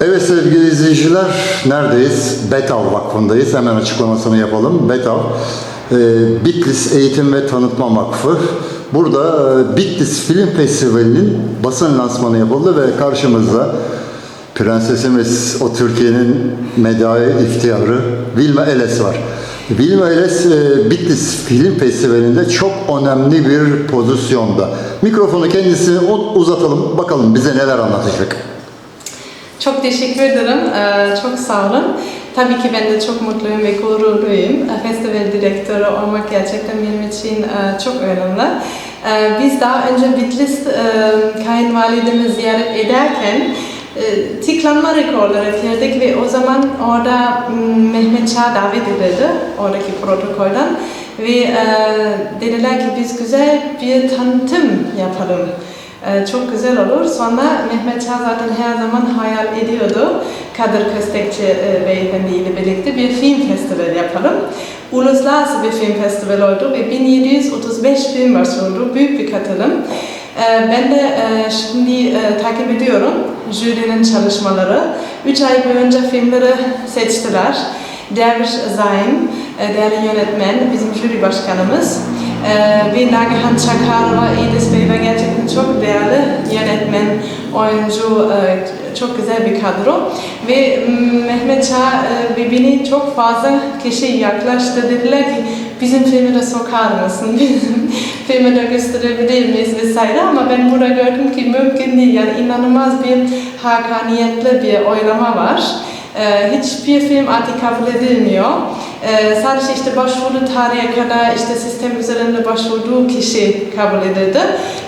Evet sevgili izleyiciler, neredeyiz? Betav Vakfı'ndayız. Hemen açıklamasını yapalım. Betav, e, Bitlis Eğitim ve Tanıtma Vakfı. Burada e, Bitlis Film Festivali'nin basın lansmanı yapıldı ve karşımızda prensesimiz, o Türkiye'nin medyaya ihtiyarı Vilma Eles var. Vilma Eles, e, Bitlis Film Festivali'nde çok önemli bir pozisyonda. Mikrofonu kendisine uzatalım, bakalım bize neler anlatacak. Çok teşekkür ederim. Ee, Çok sağ olun. Tabii ki ben de çok mutluyum ve gururluyum. Ee, Festival direktörü olmak gerçekten benim için e, çok önemli. Ee, Biz daha önce Bitlis e, kayınvalidemi ziyaret ederken e, tıklanma rekorları kırdık ve o zaman orada m, Mehmet Çağ davet edildi oradaki protokolden ve dediler ki biz güzel bir tanıtım yapalım. Ee, çok güzel olur. Sonra Mehmet Çağ zaten her zaman hayal ediyordu. Kadir Köstekçi e, beyefendi ile birlikte bir film festivali yapalım. Uluslararası bir film festivali oldu ve 1735 film başvurdu. Büyük bir katılım. Ee, Ben de e, şimdi e, takip ediyorum jürinin çalışmaları. Üç ay boyunca filmleri seçtiler. Derviş Zaim, değerli yönetmen, bizim jüri başkanımız. Ee, ve Nagihan Çakarova, İdris Bey ve gerçekten çok değerli yönetmen, oyuncu, e, çok güzel bir kadro. Ve mm, Mehmet Çağ e, ve beni çok fazla kişi yaklaştı. Dediler ki bizim filmi de sokar mısın, bizim filmi de gösterebilir miyiz vesaire. Ama ben burada gördüm ki mümkün değil. Yani inanılmaz bir hakaniyetli bir oylama var. Ee, hiçbir film artık kabul edilmiyor. Ee, sadece işte başvuru tarihe kadar işte sistem üzerinde başvurduğu kişi kabul edildi.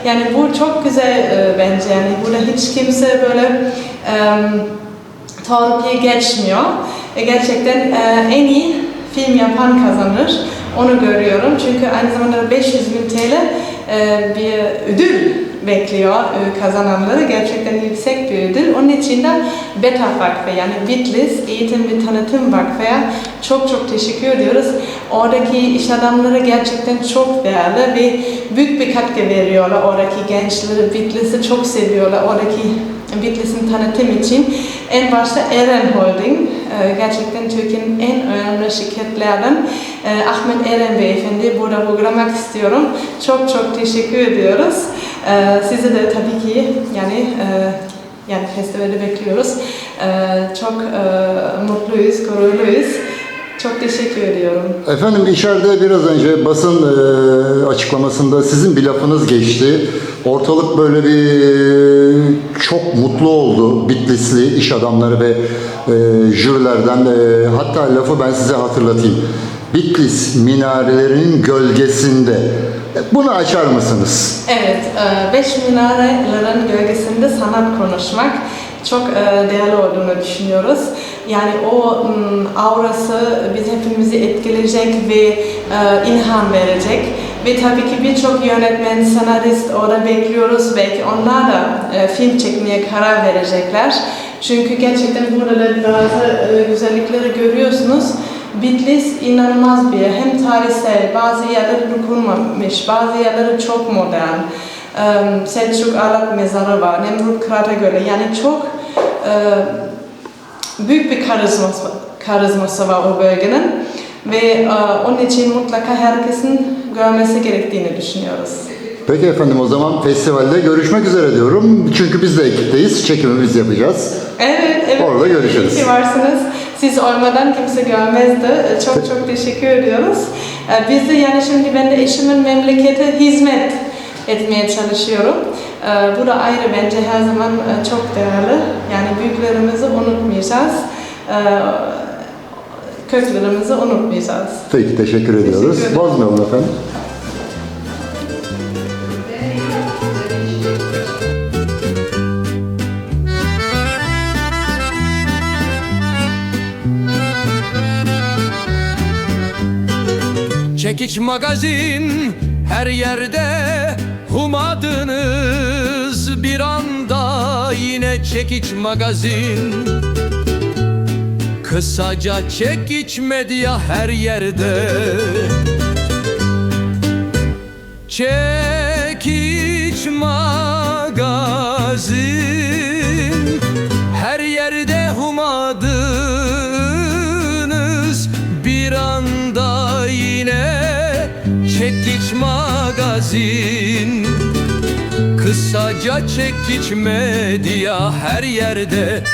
Yani bu çok güzel e, bence yani burada hiç kimse böyle e, geçmiyor. E, gerçekten e, en iyi film yapan kazanır. Onu görüyorum çünkü aynı zamanda 500 bin TL bir ödül bekliyor e, kazananları. Gerçekten yüksek bir ödül. Onun için de Beta Vakfı yani Bitlis Eğitim ve Tanıtım Vakfı'ya çok çok teşekkür ediyoruz. Oradaki iş adamları gerçekten çok değerli ve büyük bir katkı veriyorlar. Oradaki gençleri Bitlis'i çok seviyorlar. Oradaki Bitlis'in tanıtım için. En başta Eren Holding, e, gerçekten Türkiye'nin en önemli şirketlerden e, Ahmet Eren Beyefendi burada vurgulamak istiyorum. Çok çok teşekkür ediyoruz. E, Sizi de tabii ki yani yani festivali bekliyoruz. Çok mutluyuz, gururluyuz. Çok teşekkür ediyorum. Efendim içeride biraz önce basın e, açıklamasında sizin bir lafınız geçti. Ortalık böyle bir çok mutlu oldu Bitlisli iş adamları ve e, jürilerden. E, hatta lafı ben size hatırlatayım. Bitlis minarelerinin gölgesinde. Bunu açar mısınız? Evet, e, beş minarelerin gölgesinde sanat konuşmak çok e, değerli olduğunu düşünüyoruz. Yani o m, aurası biz hepimizi etkileyecek ve e, ilham verecek. Ve tabii ki birçok yönetmen, senarist orada bekliyoruz. Belki onlar da film çekmeye karar verecekler. Çünkü gerçekten burada da bazı güzellikleri görüyorsunuz. Bitlis inanılmaz bir yer. Hem tarihsel, bazı yerleri dokunmamış, bazı yerleri çok modern. Ee, Selçuk Alat mezarı var, Nemrut Kıratagölü. Yani çok e, büyük bir karizması, karizması var o bölgenin. Ve e, onun için mutlaka herkesin görmesi gerektiğini düşünüyoruz. Peki efendim o zaman festivalde görüşmek üzere diyorum. Çünkü biz de ekipteyiz. Çekimimizi yapacağız. Evet, evet. Orada görüşürüz. İyi ki varsınız. Siz olmadan kimse görmezdi. Çok çok teşekkür ediyoruz. Ee, Biz de yani şimdi ben de eşimin memlekete hizmet etmeye çalışıyorum. Ee, Bu da ayrı bence her zaman e, çok değerli. Yani büyüklerimizi unutmayacağız. Köklerimizi unutmayacağız. Peki teşekkür ediyoruz. ederim. Bozmayalım efendim. Çekiç magazin her yerde Humadınız. Bir anda yine çekiç magazin. Kısaca çekiç medya her yerde. Çekiç magazin Çekiç magazin. Kısaca çekiç medya her yerde